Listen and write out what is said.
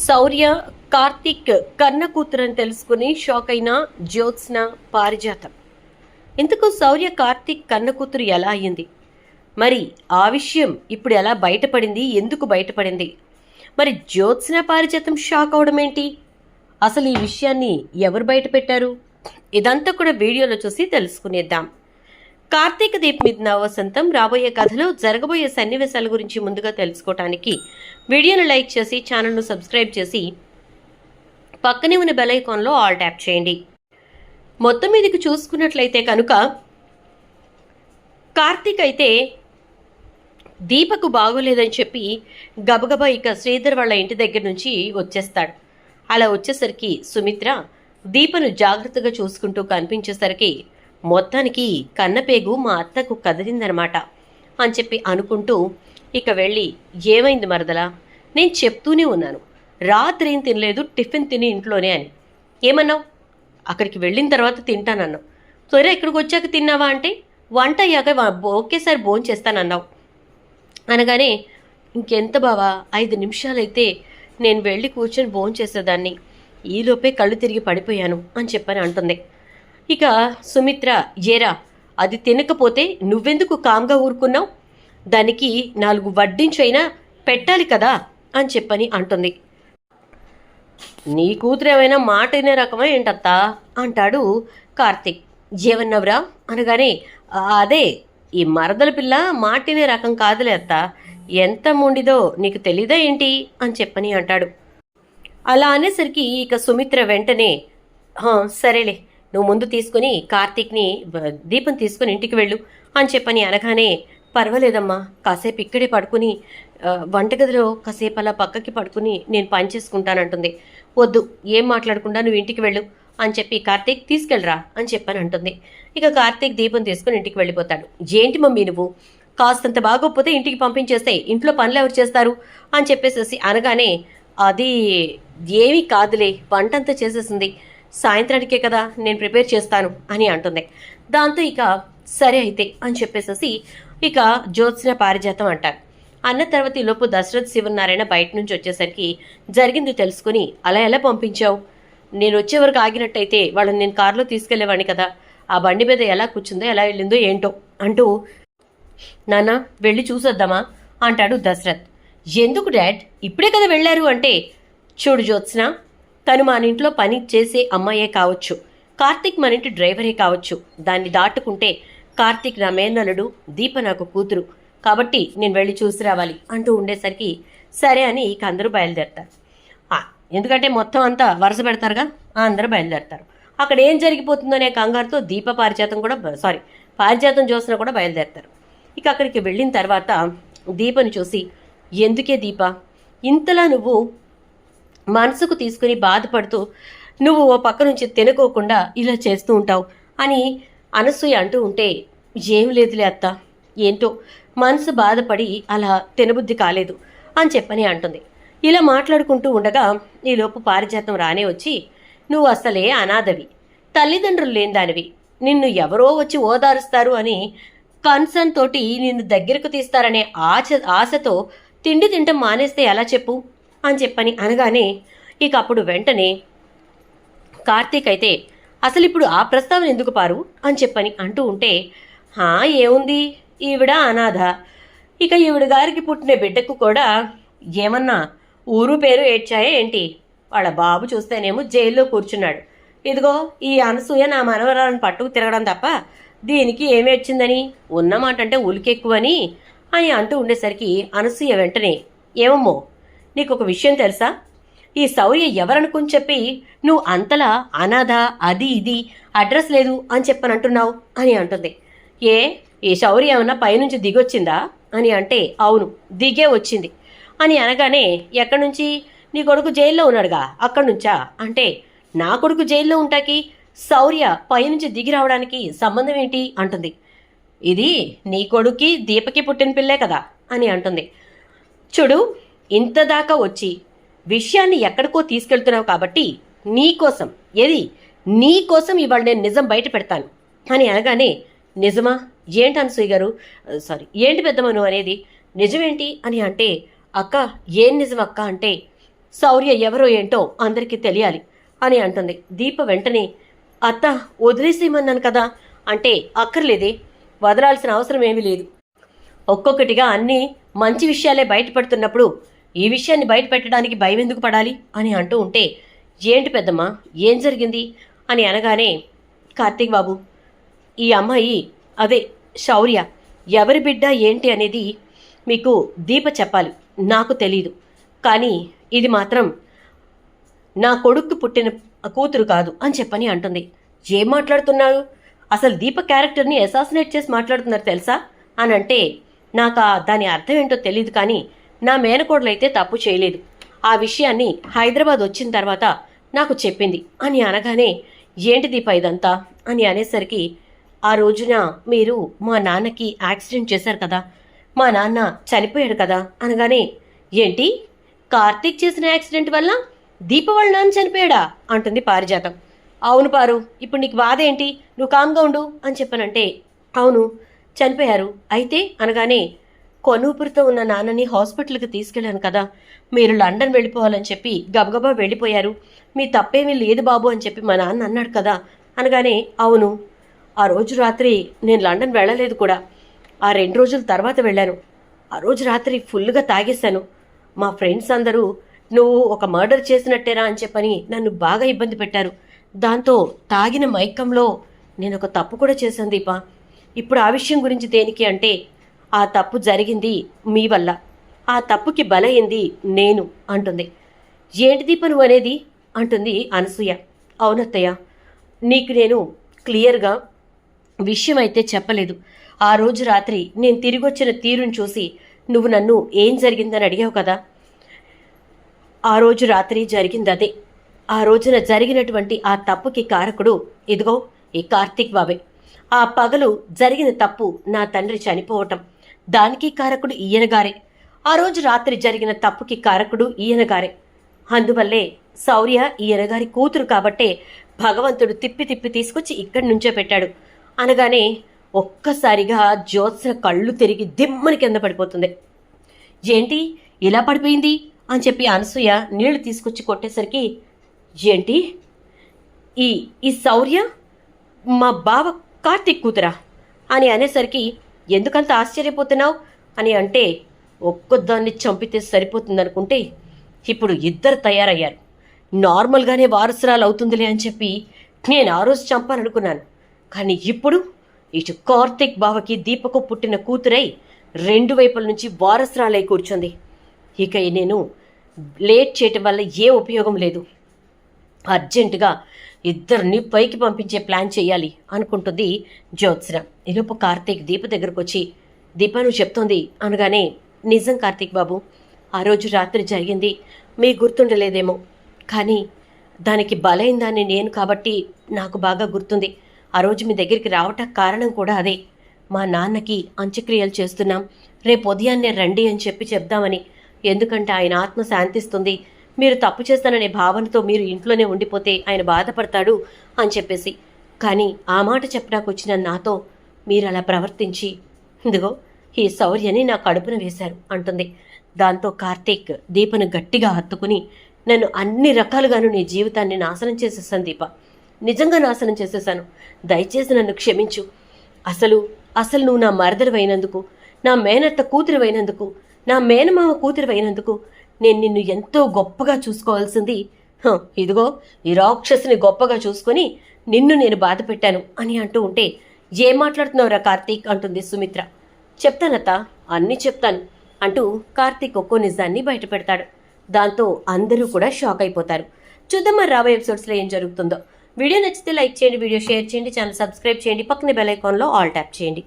శౌర్య కార్తిక్ కన్న కూతురని తెలుసుకుని షాక్ అయిన జ్యోత్స్న పారిజాతం. ఇంతకు శౌర్య కార్తిక్ కన్న కూతురు ఎలా అయ్యింది మరి ఆ విషయం ఇప్పుడు ఎలా బయటపడింది? ఎందుకు బయటపడింది? మరి జ్యోత్స్న పారిజాతం షాక్ అవడం ఏంటి? అసలు ఈ విషయాన్ని ఎవరు బయటపెట్టారు? ఇదంతా కూడా వీడియోలో చూసి తెలుసుకునేద్దాం. కార్తీక దీప్ మీద నా వసంతం. రాబోయే కథలో జరగబోయే సన్నివేశాల గురించి ముందుగా తెలుసుకోవటానికి వీడియోను లైక్ చేసి ఛానల్ను సబ్స్క్రైబ్ చేసి పక్కనే ఉన్న బెల్ ఐకాన్లో ఆల్ ట్యాప్ చేయండి. మొత్తం మీదకి చూసుకున్నట్లయితే కనుక కార్తీక్ అయితే దీపకు బాగోలేదని చెప్పి గబగబా ఇక శ్రీధర్ వాళ్ళ ఇంటి దగ్గర నుంచి వచ్చేస్తాడు. అలా వచ్చేసరికి సుమిత్ర దీపను జాగ్రత్తగా చూసుకుంటూ కనిపించేసరికి మొత్తానికి కన్నపేగు మా అత్తకు కదిలిందనమాట అని చెప్పి అనుకుంటూ ఇక వెళ్ళి ఏమైంది మరదలా? నేను చెప్తూనే ఉన్నాను. రాత్రి ఏం తినలేదు టిఫిన్ తిని ఇంట్లోనే అని. ఏమన్నావు? అక్కడికి వెళ్ళిన తర్వాత తింటానన్నావు. సరే ఇక్కడికి వచ్చాక తిన్నావా అంటే? వంట అయ్యాక ఒకేసారి భోజనం చేస్తానన్నావు. అనగానే ఇంకెంత బావా ఐదు నిమిషాలైతే నేను వెళ్ళి కూర్చొని భోజనం చేసేదాన్ని. ఈలోపే కళ్ళు తిరిగి పడిపోయాను అని చెప్పని అంటుంది. ఇక సుమిత్ర ఏరా అది తినకపోతే నువ్వెందుకు కామ్గా ఊరుకున్నావు? దానికి నాలుగు వడ్డించైనా పెట్టాలి కదా? అని చెప్పని అంటుంది. నీ కూతురు ఏమైనా మాట వినే రకమే ఏంటత్తా? అంటాడు కార్తిక్. జీవన్నవరా అనగానే అదే ఈ మరదల పిల్ల మాటినే రకం కాదులే అత్త. ఎంత మొండిదో నీకు తెలీదా ఏంటి? అని చెప్పని అంటాడు. అలా అనేసరికి ఇక సుమిత్ర వెంటనే సరేలే నువ్వు ముందు తీసుకుని కార్తీక్ని దీపం తీసుకుని ఇంటికి వెళ్ళు అని చెప్పని అనగానే పర్వాలేదమ్మా కాసేపు ఇక్కడే పడుకుని వంటగదిలో కాసేపు అలా పక్కకి పడుకుని నేను పని చేసుకుంటానంటుంది. వద్దు ఏం మాట్లాడకుండా నువ్వు ఇంటికి వెళ్ళు అని చెప్పి కార్తీక్ తీసుకెళ్ళరా అని చెప్పని అంటుంది. ఇక కార్తీక్ దీపం తీసుకుని ఇంటికి వెళ్ళిపోతాడు. ఏంటి మమ్మీ నువ్వు? కాస్తంత బాగోకపోతే ఇంటికి పంపించేస్తే ఇంట్లో పనులు ఎవరు చేస్తారు? అని చెప్పేసేసి అనగానే అది ఏమీ కాదులే వంటంతా చేసేసింది. సాయంత్రానికే కదా నేను ప్రిపేర్ చేస్తాను అని అంటుంది. దాంతో ఇక సరే అయితే అని చెప్పేసేసి ఇక జ్యోత్స్న పారిజాతం అంటారు. అన్న తర్వాత ఈలోపు దశరథ్ శివనారాయణ బయట నుంచి వచ్చేసరికి జరిగింది తెలుసుకుని అలా ఎలా పంపించావు? నేను వచ్చే వరకు ఆగినట్టయితే వాళ్ళని నేను కారులో తీసుకెళ్ళేవాడిని కదా. ఆ బండి మీద ఎలా కూర్చుందో ఎలా వెళ్ళిందో ఏంటో అంటూ నాన్న వెళ్ళి చూసొద్దామా? అంటాడు దశరథ్. ఎందుకు డాడ్? ఇప్పుడే కదా వెళ్ళారు అంటే చూడు జ్యోత్స్న తను మన ఇంట్లో పని చేసే అమ్మాయే కావచ్చు. కార్తీక్ మన ఇంటి డ్రైవరే కావచ్చు. దాన్ని దాటుకుంటే కార్తీక్ నా మేనలుడు దీప నాకు కూతురు. కాబట్టి నేను వెళ్ళి చూసి రావాలి అంటూ ఉండేసరికి సరే అని ఇక అందరూ బయలుదేరతారు. ఎందుకంటే మొత్తం అంతా వరుస పెడతారుగా అందరూ బయలుదేరతారు. అక్కడ ఏం జరిగిపోతుందనే కంగారుతో దీప పారిజాతం కూడా సారీ పారిజాతం చూసినా కూడా బయలుదేరతారు. ఇక అక్కడికి వెళ్ళిన తర్వాత దీపను చూసి ఎందుకే దీప? ఇంతలా నువ్వు మనసుకు తీసుకుని బాధపడుతూ నువ్వు ఓ పక్క నుంచి తినుకోకుండా ఇలా చేస్తూ ఉంటావు అని అనసూయ అంటూ ఉంటే ఏం లేదులే అత్త ఏంటో మనసు బాధపడి అలా తినబుద్ధి కాలేదు అని చెప్పని అంటుంది. ఇలా మాట్లాడుకుంటూ ఉండగా ఈలోపు పారిజాతం రానే వచ్చి నువ్వు అసలే అనాథవి తల్లిదండ్రులు లేని దానివి నిన్ను ఎవరో వచ్చి ఓదారుస్తారు అని కన్సర్న్ తోటి నిన్ను దగ్గరకు తీస్తారనే ఆశ ఆశతో తిండి తింటం మానేస్తే ఎలా చెప్పు? అని చెప్పని అనగానే ఇక అప్పుడు వెంటనే కార్తీక్ అయితే అసలు ఇప్పుడు ఆ ప్రస్తావన ఎందుకు పారు? అని చెప్పని అంటూ ఉంటే హా ఏముంది? ఈవిడ అనాథ. ఇక ఈవిడ గారికి పుట్టిన బిడ్డకు కూడా ఏమన్నా ఊరు పేరు ఏడ్చాయే ఏంటి? వాళ్ళ బాబు చూస్తేనేమో జైల్లో కూర్చున్నాడు. ఇదిగో ఈ అనసూయ నా మనవరాలను పట్టుకు తిరగడం తప్ప దీనికి ఏమేడ్చిందని ఉన్నమాట అంటే ఉలికెక్కువని అని అంటూ ఉండేసరికి అనసూయ వెంటనే ఏమమ్మో నీకు ఒక విషయం తెలుసా? ఈ శౌర్య ఎవరనుకుని చెప్పి నువ్వు అంతలా అనాథ అది ఇది అడ్రస్ లేదు అని చెప్పని అంటున్నావు అని అంటుంది. ఏ ఈ శౌర్య ఏమన్నా పైనుంచి దిగొచ్చిందా? అని అంటే అవును దిగే వచ్చింది అని అనగానే ఎక్కడి నుంచి? నీ కొడుకు జైల్లో ఉన్నాడుగా అక్కడి నుంచా? అంటే నా కొడుకు జైల్లో ఉంటాకి? శౌర్య పైనుంచి దిగి రావడానికి సంబంధం ఏంటి? అంటుంది. ఇది నీ కొడుక్కి దీపకి పుట్టిన పిల్లే కదా? అని అంటుంది. చూడు ఇంతదాకా వచ్చి విషయాన్ని ఎక్కడికో తీసుకెళ్తున్నావు కాబట్టి నీకోసం ఏది? నీకోసం ఇవాళ నేను నిజం బయట పెడతాను. అని అనగానే నిజమా? ఏంటి అనసూయ గారు? సారీ ఏంటి పెద్దమను అనేది? నిజమేంటి? అని అంటే అక్క ఏం నిజం అక్క అంటే శౌర్య ఎవరో ఏంటో అందరికీ తెలియాలి అని అంటుంది. దీప వెంటనే అత్త వదిలేసేయమన్నాను కదా? అంటే అక్కర్లేదే వదలాల్సిన అవసరం ఏమీ లేదు. ఒక్కొక్కటిగా అన్నీ మంచి విషయాలే బయటపడుతున్నప్పుడు ఈ విషయాన్ని బయట పెట్టడానికి భయం ఎందుకు పడాలి అని అంటూ ఉంటే ఏంటి పెద్దమ్మా ఏం జరిగింది? అని అనగానే కార్తీక్ బాబు ఈ అమ్మాయి అదే శౌర్య ఎవరి బిడ్డ ఏంటి అనేది మీకు దీప చెప్పాలి నాకు తెలీదు. కానీ ఇది మాత్రం నా కొడుక్కు పుట్టిన కూతురు కాదు అని చెప్పని అంటుంది. ఏం మాట్లాడుతున్నావు అసలు దీప క్యారెక్టర్ని అసాసినేట్ చేసి మాట్లాడుతున్నారు తెలుసా? అని అంటే నాకు ఆ దాని అర్థం ఏంటో తెలియదు కానీ నా మేనకోడలైతే తప్పు చేయలేదు. ఆ విషయాన్ని హైదరాబాద్ వచ్చిన తర్వాత నాకు చెప్పింది. అని అనగానే ఏంటి దీప ఇదంతా? అని అనేసరికి ఆ రోజున మీరు మా నాన్నకి యాక్సిడెంట్ చేశారు కదా మా నాన్న చనిపోయాడు కదా అనగానే ఏంటి? కార్తీక్ చేసిన యాక్సిడెంట్ వల్ల దీప వాళ్ళ నాన్న చనిపోయాడా? అంటుంది పారిజాతం. అవును పారు ఇప్పుడు నీకు బాధ ఏంటి? నువ్వు కామ్గా ఉండు అని చెప్పానంటే అవును చనిపోయారు. అయితే అనగానే కొనూపురితో ఉన్న నాన్నని హాస్పిటల్కి తీసుకెళ్ళాను కదా. మీరు లండన్ వెళ్ళిపోవాలని చెప్పి గబగబా వెళ్ళిపోయారు. మీ తప్పేమీ లేదు బాబు అని చెప్పి మా నాన్న అన్నాడు కదా. అనగానే అవును. ఆ రోజు రాత్రి నేను లండన్ వెళ్ళలేదు కూడా. ఆ రెండు రోజుల తర్వాత వెళ్ళాను. ఆ రోజు రాత్రి ఫుల్గా తాగేశాను. మా ఫ్రెండ్స్ అందరూ నువ్వు ఒక మర్డర్ చేసినట్టేరా అని చెప్పని నన్ను బాగా ఇబ్బంది పెట్టారు. దాంతో తాగిన మైకంలో నేను ఒక తప్పు కూడా చేశాను దీప. ఇప్పుడు ఆ విషయం గురించి దేనికి అంటే ఆ తప్పు జరిగింది మీ వల్ల. ఆ తప్పుకి బలైంది నేను అంటుంది. ఏంటి దీప నువ్వు అనేది? అంటుంది అనసూయ. అవునత్తయ్య నీకు నేను క్లియర్గా విషయం అయితే చెప్పలేదు. ఆ రోజు రాత్రి నేను తిరిగొచ్చిన తీరును చూసి నువ్వు నన్ను ఏం జరిగిందని అడిగావు కదా? ఆ రోజు రాత్రి జరిగింది అదే. ఆ రోజున జరిగినటువంటి ఆ తప్పుకి కారకుడు ఇదిగో ఈ కార్తీక్ బాబే. ఆ పగలు జరిగిన తప్పు నా తండ్రి చనిపోవటం. దానికి కారకుడు ఈయనగారే ఆ రోజు రాత్రి జరిగిన తప్పుకి కారకుడు ఈయనగారే అందువల్లే శౌర్య ఈయనగారి కూతురు కాబట్టే భగవంతుడు తిప్పి తిప్పి తీసుకొచ్చి ఇక్కడి నుంచే పెట్టాడు. అనగానే ఒక్కసారిగా జ్యోత్స్న కళ్ళు తిరిగి దిమ్మని కింద పడిపోతుంది. ఏంటి? ఇలా పడిపోయింది? అని చెప్పి అనసూయ నీళ్ళు తీసుకొచ్చి కొట్టేసరికి ఏంటి? ఈ ఈ శౌర్య? మా బావ కార్తీక్ కూతురా? అని అనేసరికి ఎందుకంత ఆశ్చర్యపోతున్నావు? అని అంటే ఒక్కదాన్ని చంపితే సరిపోతుందనుకుంటే ఇప్పుడు ఇద్దరు తయారయ్యారు. నార్మల్గానే వారసురాలు అవుతుందిలే అని చెప్పి నేను ఆ రోజు చంపాలనుకున్నాను. కానీ ఇప్పుడు ఇటు కార్తీక్ బావకి దీపకు పుట్టిన కూతురై రెండు వైపుల నుంచి వారసురాలై కూర్చుంది. ఇక నేను లేట్ చేయటం వల్ల ఏ ఉపయోగం లేదు. అర్జెంటుగా ఇద్దరిని పైకి పంపించే ప్లాన్ చేయాలి అనుకుంటుంది జ్యోత్స్న. ఈలోపు కార్తీక్ దీప దగ్గరకు వచ్చి దీప నువ్వు చెప్తోంది అనగానే నిజం కార్తీక్ బాబు ఆ రోజు రాత్రి జరిగింది మీ గుర్తుండలేదేమో. కానీ దానికి బలైందాన్ని నేను కాబట్టి నాకు బాగా గుర్తుంది. ఆ రోజు మీ దగ్గరికి రావటం కారణం కూడా అదే. మా నాన్నకి అంత్యక్రియలు చేస్తున్నాం. రేపు ఉదయాన్నే రండి అని చెప్పి చెప్దామని. ఎందుకంటే ఆయన ఆత్మ శాంతిస్తుంది. మీరు తప్పు చేస్తాననే భావనతో మీరు ఇంట్లోనే ఉండిపోతే ఆయన బాధపడతాడు అని చెప్పేసి. కానీ ఆ మాట చెప్పడానికి వచ్చిన నాతో మీరు అలా ప్రవర్తించి ఇదిగో ఈ శౌర్యని నా కడుపున వేశారు అంటుంది. దాంతో కార్తీక్ దీపను గట్టిగా హత్తుకుని నన్ను అన్ని రకాలుగాను నీ జీవితాన్ని నాశనం చేసేసాను దీప. నిజంగా నాశనం చేసేసాను దయచేసి నన్ను క్షమించు. అసలు అసలు నువ్వు నా మరదరివైనందుకు నా మేనత్త అయినందుకు నా మేనమామ కూతురివైనందుకు నేను నిన్ను ఎంతో గొప్పగా చూసుకోవాల్సింది. ఇదిగో ఈ రాక్షసుని గొప్పగా చూసుకొని నిన్ను నేను బాధ పెట్టాను అని అంటూ ఉంటే ఏం మాట్లాడుతున్నావురా కార్తీక్? అంటుంది సుమిత్ర. చెప్తానత అన్నీ చెప్తాను అంటూ కార్తీక్ ఒక్కో నిజాన్ని బయట పెడతాడు దాంతో అందరూ కూడా షాక్ అయిపోతారు. చూద్దాం మరి రాబోయే ఎపిసోడ్స్లో ఏం జరుగుతుందో. వీడియో నచ్చితే లైక్ చేయండి వీడియో షేర్ చేయండి ఛానల్ సబ్స్క్రైబ్ చేయండి పక్కన బెల్ ఐకాన్లో ఆల్ ట్యాప్ చేయండి.